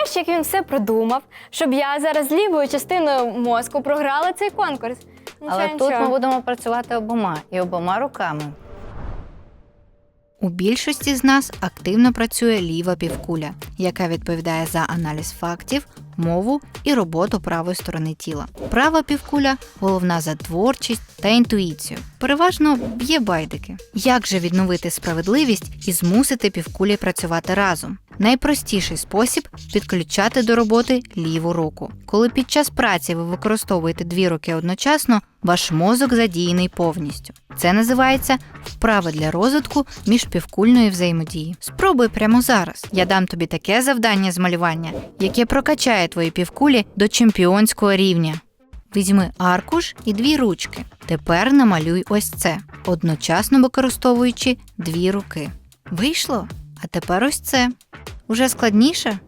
Уявляєш, як він все продумав, щоб я зараз лівою частиною мозку програла цей конкурс. Нічого, Але тут нічого. ми будемо працювати обома і обома руками. У більшості з нас активно працює ліва півкуля, яка відповідає за аналіз фактів, мову і роботу правої сторони тіла. Права півкуля головна за творчість та інтуїцію. Переважно б'є байдики. Як же відновити справедливість і змусити півкулі працювати разом? Найпростіший спосіб підключати до роботи ліву руку. Коли під час праці ви використовуєте дві руки одночасно, ваш мозок задіяний повністю. Це називається вправи для розвитку міжпівкульної взаємодії. Спробуй прямо зараз. Я дам тобі таке завдання з малювання, яке прокачає твої півкулі до чемпіонського рівня. Візьми аркуш і дві ручки. Тепер намалюй ось це, одночасно використовуючи дві руки. Вийшло? А тепер ось це. Уже складніше?